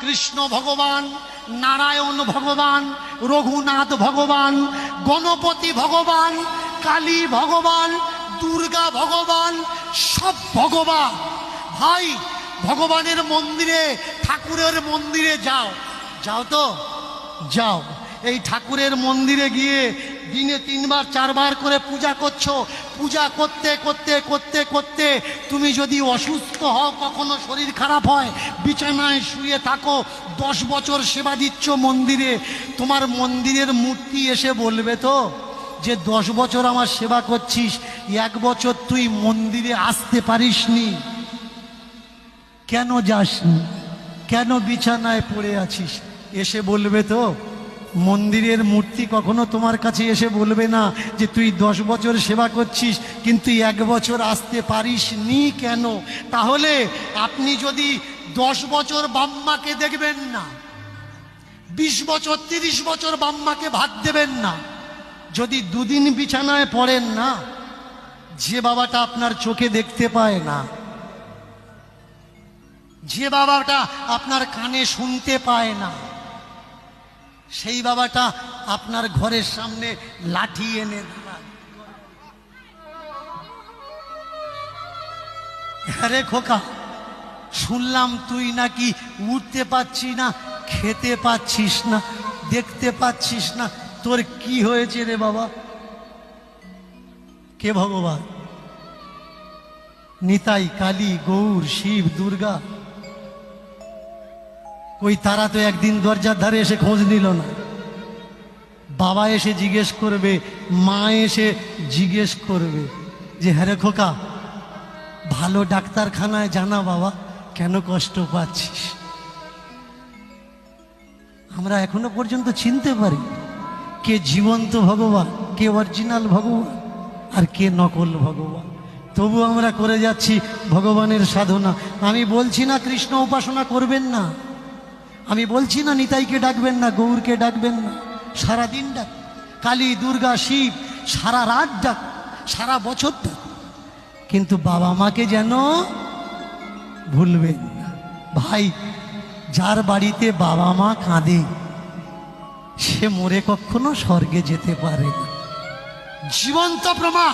কৃষ্ণ ভগবান, নারায়ণ ভগবান, রঘুনাথ ভগবান, গণপতি ভগবান, কালী ভগবান, দুর্গা ভগবান, সব ভগবান। ভাই, ভগবানের মন্দিরে, ঠাকুরের মন্দিরে যাও। যাও তো? যাও। এই ঠাকুরের মন্দিরে গিয়ে দিনে তিনবার, চারবার করে পূজা করছ। পূজা করতে করতে করতে করতে তুমি যদি অসুস্থ হও, কখনো শরীর খারাপ হয়, বিছানায় শুয়ে থাকো, দশ বছর সেবা দিচ্ছ মন্দিরে, তোমার মন্দিরের মূর্তি এসে বলবে তো যে, দশ বছর আমার সেবা করছিস, এক বছর তুই মন্দিরে আসতে পারিসনি। কেন যাসনি? কেন বিছানায় পড়ে আছিস? এসে বলবে তো মন্দিরের মূর্তি কখনো তোমার কাছে এসে বলবে না যে তুই দশ বছর সেবা করছিস, কিন্তু এক বছর আসতে পারিস নি কেন? তাহলে আপনি যদি দশ বছর বাম্মাকে দেখবেন না, বিশ বছর, তিরিশ বছর বাম্মাকে ভাত দেবেন না, যদি দুদিন বিছানায় পড়েন না, যে বাবাটা আপনার চোখে দেখতে পায় না, যে বাবাটা আপনার কানে শুনতে পায় না সেই বাবাটা আপনার ঘরের সামনে লাঠি এনে। আরে খোকা, শুনলাম তুই নাকি উঠতে পারছিস না, খেতে পাচ্ছিস না, দেখতে পাচ্ছিস না, তোর কি হয়েছে রে বাবা কে ভগবান নিতাই, কালী, গৌর, শিব, দুর্গা ওই তারা তো একদিন দরজার ধারে এসে খোঁজ নিল না। বাবা এসে জিজ্ঞেস করবে, মা এসে জিজ্ঞেস করবে যে হ্যাঁ খোকা, ভালো ডাক্তারখানায় জানা বাবা, কেন কষ্ট পাচ্ছিস? আমরা এখনও পর্যন্ত চিনতে পারি কে জীবন্ত ভগবান, কে অরিজিনাল ভগবান, আর কে নকল ভগবান। তবু আমরা করে যাচ্ছি ভগবানের সাধনা। আমি বলছি না কৃষ্ণ উপাসনা করবেন না। আমি বলছি না নিতাইকে ডাকবেন না, গৌরকে ডাকবেন না। সারা দিন ডাক। কালী, দুর্গা, শিব, সারা রাত ডাক, সারা বছর ডাক। কিন্তু বাবা মাকে যেন ভুলবেন না। ভাই, যার বাড়িতে বাবা মা কাঁদে, সে মরে কখনো স্বর্গে যেতে পারে না। জীবন্ত প্রমা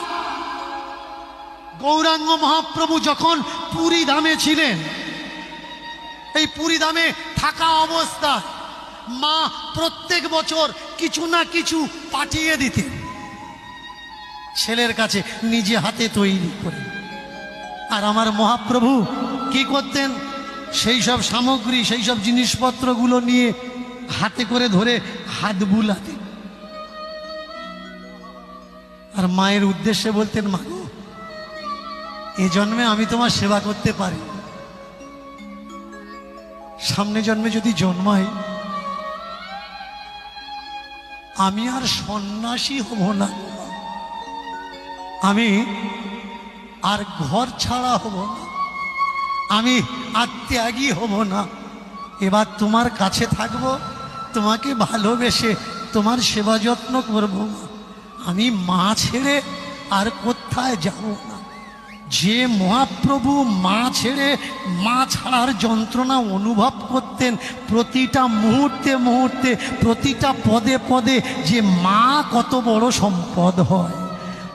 গৌরাঙ্গ মহাপ্রভু যখন পুরী ধামে ছিলেন, এই পুরী ধামে থাকা অবস্থা। মা প্রত্যেক বছর কিছু না কিছু পাঠিয়ে দিতেন। ছেলের কাছে নিজে হাতে তৈরি করে। আর আমার মহাপ্রভু কি করতেন? সেই সব সামগ্রী, সেই সব জিনিসপত্রগুলো নিয়ে হাতে করে ধরে হাত বুলাতেন। আর মায়ের উদ্দেশ্যে বলতেন, মা এ জন্মে আমি তোমার সেবা করতে পারি। সামনে জন্মে যদি জন্মাই, আমি আর সন্ন্যাসী হব না। আমি আর ঘর ছাড়া হব না। আমি আর ত্যাগী হব না। এবার তোমার কাছে থাকব, তোমাকে ভালোবেসে তোমার সেবা যত্ন করব। আমি মা ছেড়ে আর কোথায় যাব না। যে মহাপ্রভু মা ছেড়ে মা ছাড়ার যন্ত্রণা অনুভব করতেন, প্রতিটা মুহূর্তে মুহূর্তে, প্রতিটা পদে পদে যে মা কত বড় সম্পদ হয়।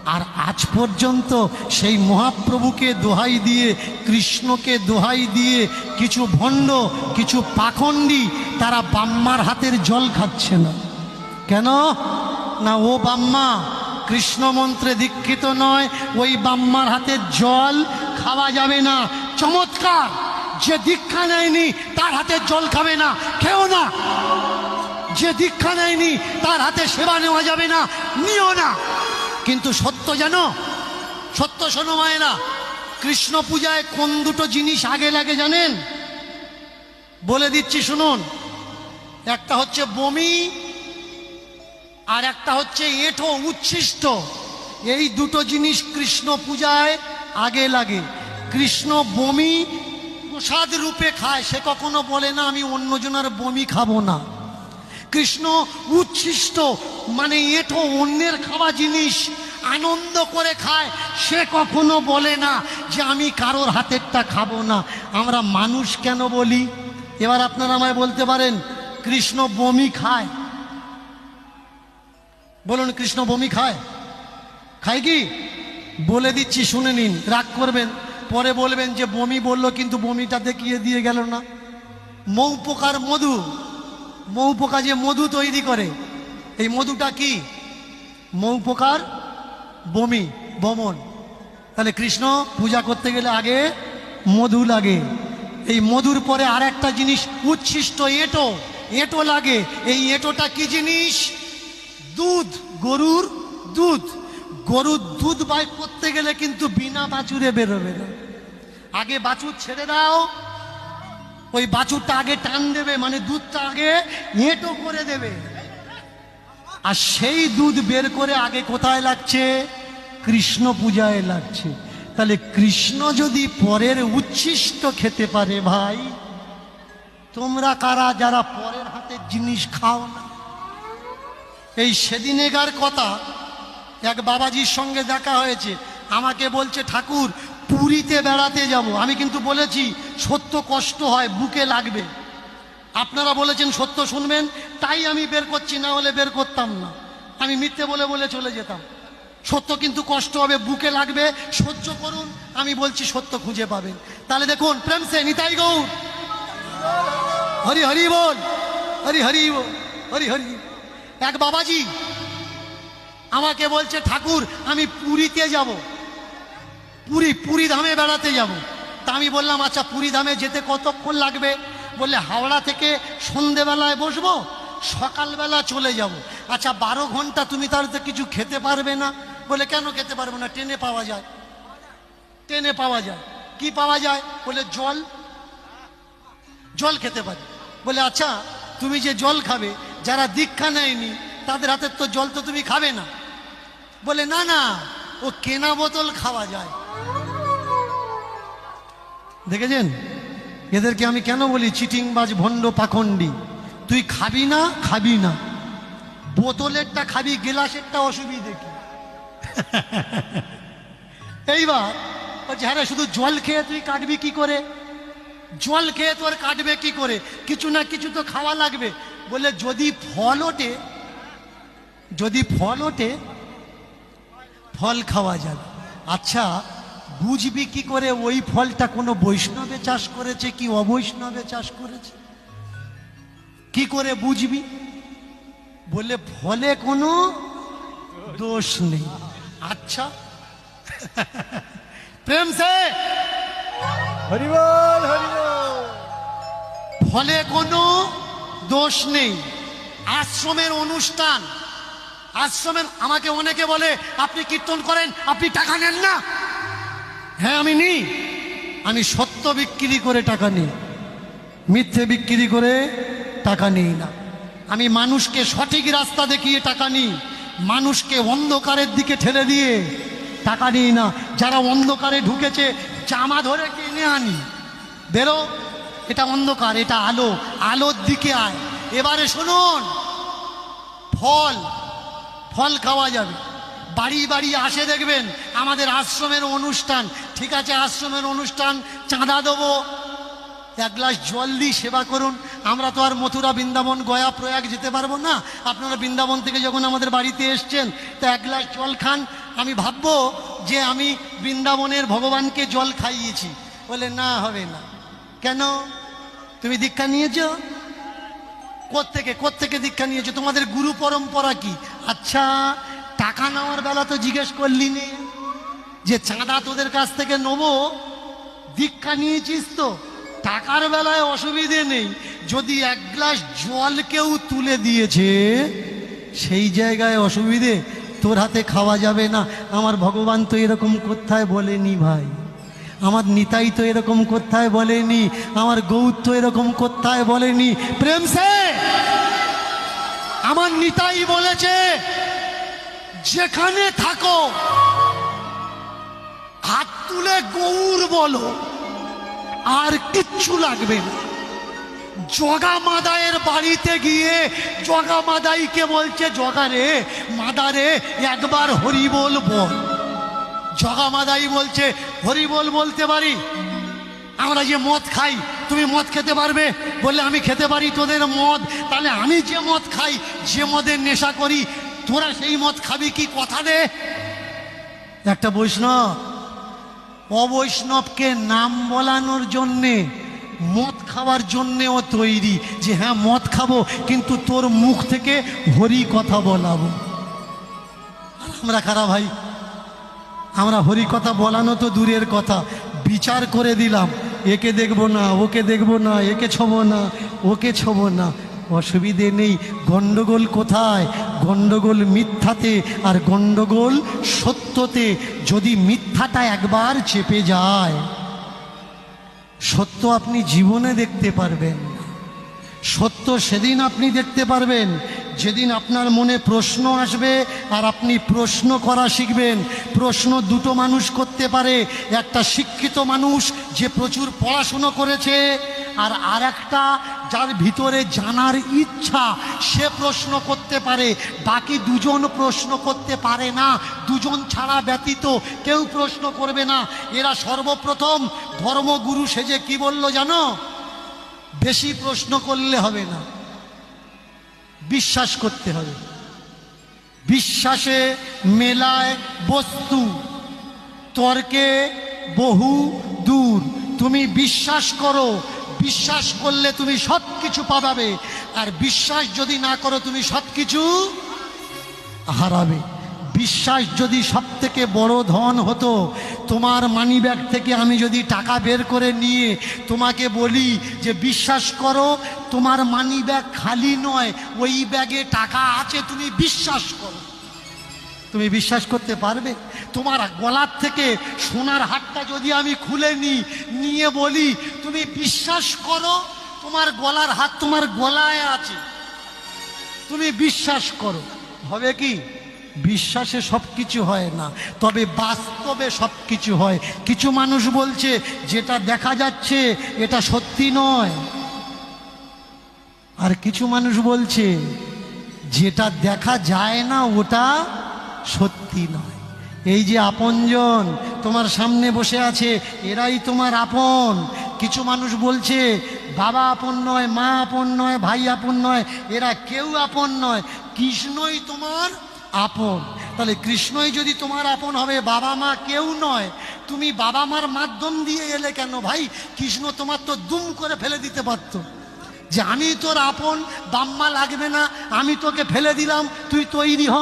আর আজ পর্যন্ত সেই মহাপ্রভুকে দোহাই দিয়ে, কৃষ্ণকে দোহাই দিয়ে কিছু ভণ্ড, কিছু পাখণ্ডী তারা বাম্মার হাতের জল খাচ্ছে না। কেন? না ও বাম্মা কৃষ্ণ মন্ত্রে দীক্ষিত নয়, ওই বাম্মার হাতের জল খাওয়া যাবে না। চমৎকার! যে দীক্ষা নেয়নি, তার হাতে জল খাবে না। খেও না। যে দীক্ষা নেয়নি, তার হাতে সেবা নেওয়া যাবে না। নিও না। কিন্তু সত্য জানো? সত্য শোনো মায়েরা, কৃষ্ণ পূজায় কোন দুটো জিনিস আগে লাগে জানেন? বলে দিচ্ছি, শুনুন। একটা হচ্ছে বমি আর একটা হচ্ছে এঁঠো উচ্ছিষ্ট। এই দুটো জিনিস কৃষ্ণ পূজায় আগে লাগে। কৃষ্ণ বমি প্রসাদ রূপে খায়, সে কখনো বলে না, আমি অন্যজনের বমি খাব না। কৃষ্ণ উচ্ছিষ্ট মানে এঁঠো অন্যের খাওয়া জিনিস আনন্দ করে খায়, সে কখনো বলে না যে, আমি কারোর হাতেরটা খাব না। আমরা মানুষ কেন বলি? এবার আপনারা আমায় বলতে পারেন, কৃষ্ণ বমি খায়। বলুন, কৃষ্ণ বমি খায়? খায় কি? বলে দিচ্ছি, শুনে নিন, রাগ করবেন। পরে বলবেন যে, বমি বলল, কিন্তু বমিটা দেখিয়ে দিয়ে গেল না। মৌ পোকার মধু। মৌ পোকা যে মধু তৈরি করে, এই মধুটা কি? মৌ পোকার বমি, বমন। তাহলে কৃষ্ণ, পূজা করতে গেলে আগে মধু লাগে। এই মধুর পরে আর একটা জিনিস উচ্ছিষ্ট এঁটো। এঁটো লাগে। এই এঁটোটা কি জিনিস? দুধ, গরুর দুধ। গরুর দুধ বাই করতে গেলে কিন্তু বিনা বাছুরে বেরোবে না। আগে বাছুর ছেড়ে দাও। ওই বাছুরটা আগে টান দেবে মানে দুধটা আগে এঁটো করে দেবে। আর সেই দুধ বের করে আগে কোথায় লাগছে? কৃষ্ণ পূজায় লাগছে। তাহলে কৃষ্ণ যদি পরের উচ্ছিষ্ট খেতে পারে ভাই, তোমরা কারা যারা পরের হাতের জিনিস খাও না? এই সেদিনেকার কথা এক বাবাজির সঙ্গে দেখা হয়েছে। আমাকে বলছে, ঠাকুর, পুরীতে বেড়াতে যাব। আমি কিন্তু বলেছি, সত্য কষ্ট হয়, বুকে লাগবে। আপনারা বলেছেন, সত্য শুনবেন? তাই আমি বের করছি, না হলে বের করতাম না। আমি মিথ্যে বলে বলে চলে যেতাম। সত্য কিন্তু কষ্ট হবে, বুকে লাগবে। সহ্য করুন, আমি বলছি, সত্য খুঁজে পাবেন। তাহলে দেখুন, প্রেম সে নিতাই গৌর। হরি হরি বল। হরি হরি বল। হরি হরি। এক বাবাজি আমাকে বলছে, ঠাকুর, আমি পুরীতে যাব। পুরী পুরী ধামে বেড়াতে যাব। তা আমি বললাম আচ্ছা পুরী ধামে যেতে কতক্ষণ লাগবে? বললে, হাওড়া থেকে সন্ধেবেলায় বসবো, সকালবেলা চলে যাব। আচ্ছা বারো ঘণ্টা তুমি তাহলে তো কিছু খেতে পারবে না? বলে কেন খেতে পারবে না? ট্রেনে পাওয়া যায়। ট্রেনে পাওয়া যায়। কি পাওয়া যায়? বলে জল। জল খেতে পারি। বলে আচ্ছা তুমি যে জল খাবে যারা দীক্ষা নেয়নি, তাদের হাতের তো জল তো তুমি খাবে না। বলে, না না, ও কেনা বোতল খাওয়া যায়। দেখেছেন? এদেরকে আমি কেন বলি? চিটিংবাজ ভণ্ড পাখণ্ডি। তুই খাবি না খাবি না। বোতলেরটা খাবি, গেলাসেরটা অসুবিধে কি? এইবার হ্যাঁ শুধু জল খেয়ে তুই কাটবি কি করে? জল খেয়ে তোর কাটবে কি করে? কিছু না কিছু তো খাওয়া লাগবে। বলে, যদি ফল ওঠে, যদি ফল ওঠে, ফল খাওয়া যাবে। আচ্ছা বুঝবি কি করে ওই ফলটা কোনো বৈষ্ণবে চাষ করেছে কি অবৈষ্ণবে চাষ করেছে? কি করে বুঝবি? বলে, ফলে কোনো দোষ নেই। আচ্ছা। প্রেম সে হরিবল হরিবল। ফলে কোনো দোষ নেই। আশ্রমের অনুষ্ঠান, আশ্রমের আমাকে অনেকে বলে, আপনি কীর্তন করেন, আপনি টাকা নেন না? হ্যাঁ আমি নিই। আমি সত্য বিক্রি করে টাকা নিই। মিথ্যে বিক্রি করে টাকা নিই না। আমি মানুষকে সঠিক রাস্তা দেখিয়ে টাকা নিই। মানুষকে অন্ধকারের দিকে ঠেলে দিয়ে টাকা নিই না। যারা অন্ধকারে ঢুকেছে জামা ধরে কিনে আনি। বেরো, এটা অন্ধকার, এটা আলো, আলোর দিকে আয়। এবারে শুনুন, ফল ফল খাওয়া যাবে। বাড়ি বাড়ি আসে দেখবেন, আমাদের আশ্রমের অনুষ্ঠান। ঠিক আছে, আশ্রমের অনুষ্ঠান, চাঁদা দেবো। এক গ্লাস জল দিই সেবা করুন। আমরা তো আর মথুরা, বৃন্দাবন, গয়া, প্রয়াগ যেতে পারব না। আপনারা বৃন্দাবন থেকে যখন আমাদের বাড়িতে এসছেন, তা এক গ্লাস জল খান। আমি ভাববো যে আমি বৃন্দাবনের ভগবানকে জল খাইয়েছি। বলে, না, হবে না। কেন? তুমি দীক্ষা নিয়েছো? কোত্থেকে কোত্থেকে দীক্ষা নিয়েছো? তোমাদের গুরু পরম্পরা কি? আচ্ছা টাকা নেওয়ার বেলা তো জিজ্ঞেস করলি নে, যে চাঁদা তোদের কাছ থেকে নেব? দীক্ষা নিয়েছিস তো। টাকার বেলায় অসুবিধে নেই। যদি এক গ্লাস জল কেউ তুলে দিয়েছে, সেই জায়গায় অসুবিধে। তোর হাতে খাওয়া যাবে না। আমার ভগবান তো এরকম কোথায় বলেনি ভাই। আমার নিতাই তো এরকম কোথায় বলেনি। আমার গৌর তো এরকম কোথায় বলেনি। প্রেম সে? আমার নিতাই বলেছে, যেখানে থাকো, হাত তুলে গৌর বলো। আর কিচ্ছু লাগবে না। জগা মাদায়ের বাড়িতে গিয়ে, জগা মাদাইকে বলছে, জগা রে, মাদা রে, একবার হরি বল। জগা মাদাই বলছে হরি বল বলতে পারি? আমরা যে মদ খাই, তুমি মদ খেতে পারবে? বললে, আমি খেতে পারি তোদের মদ। তাহলে আমি যে মদ খাই, যে মদের নেশা করি, তোরা সেই মদ খাবি কি কথা দে একটা বৈষ্ণব, অবৈষ্ণবকে নাম বলানোর জন্যে মদ খাওয়ার জন্যেও তৈরি। যে হ্যাঁ মদ খাব, কিন্তু তোর মুখ থেকে হরি কথা বলাবো। আমরা খারাপ ভাই? আমরা হরি কথা বলানো তো দূরের কথা। বিচার করে দিলাম। একে দেখব না, ওকে দেখব না, একে ছোব না, ওকে ছোব না। অসুবিধে নেই। গন্ডগোল কোথায়? গন্ডগোল মিথ্যাতে আর গণ্ডগোল সত্যতে। যদি মিথ্যাটা একবার চেপে যায় সত্য আপনি জীবনে দেখতে পারবেন। সত্য সেদিন আপনি দেখতে পারবেন, যেদিন আপনার মনে প্রশ্ন আসবে আর আপনি প্রশ্ন করা শিখবেন। প্রশ্ন দুটো মানুষ করতে পারে, একটা শিক্ষিত মানুষ যে প্রচুর পড়াশুনো করেছে আর আর একটা যার ভিতরে জানার ইচ্ছা, সে প্রশ্ন করতে পারে। বাকি দুজন প্রশ্ন করতে পারে না। দুজন ছাড়া ব্যতীত কেউ প্রশ্ন করবে না। এরা সর্বপ্রথম ধর্মগুরু সেজে কি বলল জানো? বেশি প্রশ্ন করলে হবে না। বিশ্বাস করতে হবে। বিশ্বাসে মেলায় বস্তু, তর্কে বহু দূর। তুমি বিশ্বাস করো বিশ্বাস করলে তুমি সব কিছু পাবাবে। আর বিশ্বাস যদি না করো, তুমি সব কিছু হারাবে। বিশ্বাস যদি সব থেকে বড় ধন হতো, তোমার মানি ব্যাগ থেকে আমি যদি টাকা বের করে নিয়ে তোমাকে বলি যে, বিশ্বাস করো, তোমার মানি ব্যাগ খালি নয়, ওই ব্যাগে টাকা আছে, তুমি বিশ্বাস করো। তুমি বিশ্বাস করতে পারবে? তোমার গলার থেকে সোনার হাটটা যদি আমি খুলে নিই, নিয়ে বলি, তুমি বিশ্বাস করো? তোমার গলার হাত তোমার গলায় আছে। তুমি বিশ্বাস করো। হবে কি? বিশ্বাসে সব কিছু হয় না। তবে বাস্তবে সব কিছু হয়। কিছু মানুষ বলছে, যেটা দেখা যাচ্ছে, এটা সত্যি নয়। আর কিছু মানুষ বলছে, যেটা দেখা যায় না, ওটা সত্যি নয়। এই যে আপনজন তোমার সামনে বসে আছে, এরাই তোমার আপন। কিছু মানুষ বলছে, বাবা আপন নয়, মা আপন নয়, ভাই আপন নয়, এরা কেউ আপন নয়। কৃষ্ণই তোমার আপন। তাহলে কৃষ্ণই যদি তোমার আপন হবে, বাবা মা কেউ নয়। তুমি বাবা মার মাধ্যম দিয়ে এলে কেন ভাই? কৃষ্ণ তোমার তো দুম করে ফেলে দিতে পারতো। যে আমি তোর আপন, বাম্মা লাগবে না, আমি তোকে ফেলে দিলাম, তুই তৈরি হ।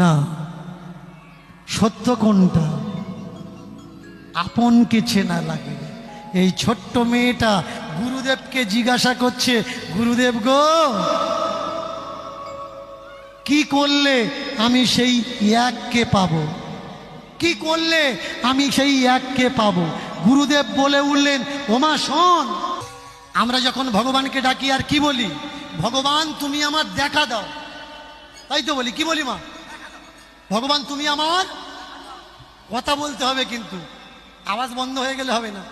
না, সত্য কোনটা? আপনকে চেনা লাগে। এই ছোট্ট মেয়েটা গুরুদেবকে জিজ্ঞাসা করছে, গুরুদেব গো, কি করলে আমি সেই এককে পাবো? কি করলে আমি সেই এককে পাবো? গুরুদেব বলে উঠলেন, ওমা, শোন, আমরা যখন ভগবানকে ডাকি, আর কি বলি? ভগবান, তুমি আমার দেখা দাও। তাই তো বলি, কি বলি মা? ভগবান, তুমি আমার? কথা বলতে হবে কিন্তু। আওয়াজ বন্ধ হয়ে গেলে হবে না।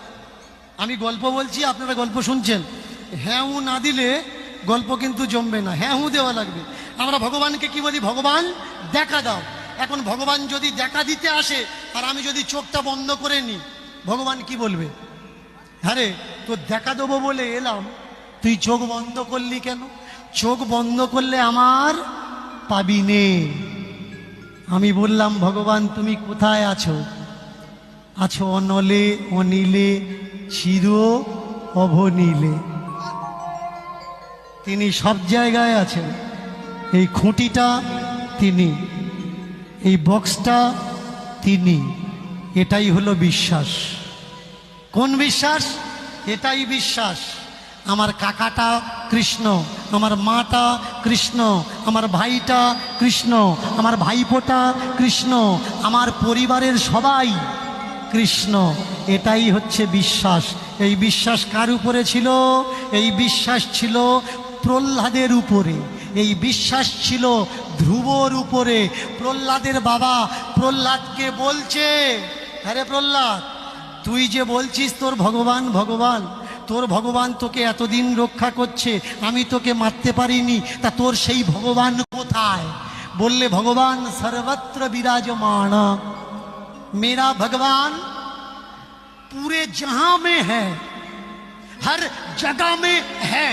আমি গল্প বলছি, আপনারা গল্প শুনছেন। হ্যাঁ উ না দিলে গল্প কিন্তু জমবে না। হ্যাঁ হু দেওয়া লাগবে। আমরা ভগবানকে কি বলি? ভগবান, দেখা দাও। এখন ভগবান যদি দেখা দিতে আসে, আর আমি যদি চোখটা বন্ধ করে নিই, ভগবান কি বলবে? হ্যাঁ তো দেখা দেবো বলে এলাম। তুই চোখ বন্ধ করলি কেন? চোখ বন্ধ করলে আমার পাবি নে। আমি বললাম, ভগবান, তুমি কোথায় আছো? আছো অনলে, অনিলে, চির অভনীলে তিনি সব জায়গায় আছেন। এই খুঁটিটা তিনি, এই বক্সটা তিনি। এটাই হলো বিশ্বাস। কোন বিশ্বাস? এটাই বিশ্বাস। আমার কাকাটা কৃষ্ণ, আমার মাটা কৃষ্ণ, আমার ভাইটা কৃষ্ণ, আমার ভাইপোটা কৃষ্ণ, আমার পরিবারের সবাই কৃষ্ণ। এটাই হচ্ছে বিশ্বাস। এই বিশ্বাস কার উপরে ছিল? এই বিশ্বাস ছিল প্রহ্লাদের উপরে। এই বিশ্বাস ছিল ধ্রুবর উপরে। প্রহ্লাদের বাবা প্রহ্লাদকে বলছে হ্যাঁ প্রহ্লাদ, তুই যে বলছিস তোর ভগবান ভগবান। তোর ভগবান তোকে এতদিন রক্ষা করছে আমি তোকে মারতে পারিনি তা তোর সেই ভগবান কোথায় বললে ভগবান সর্বত্র বিরাজমান মেরা ভগবান पूरे जहां में है हर जगह में है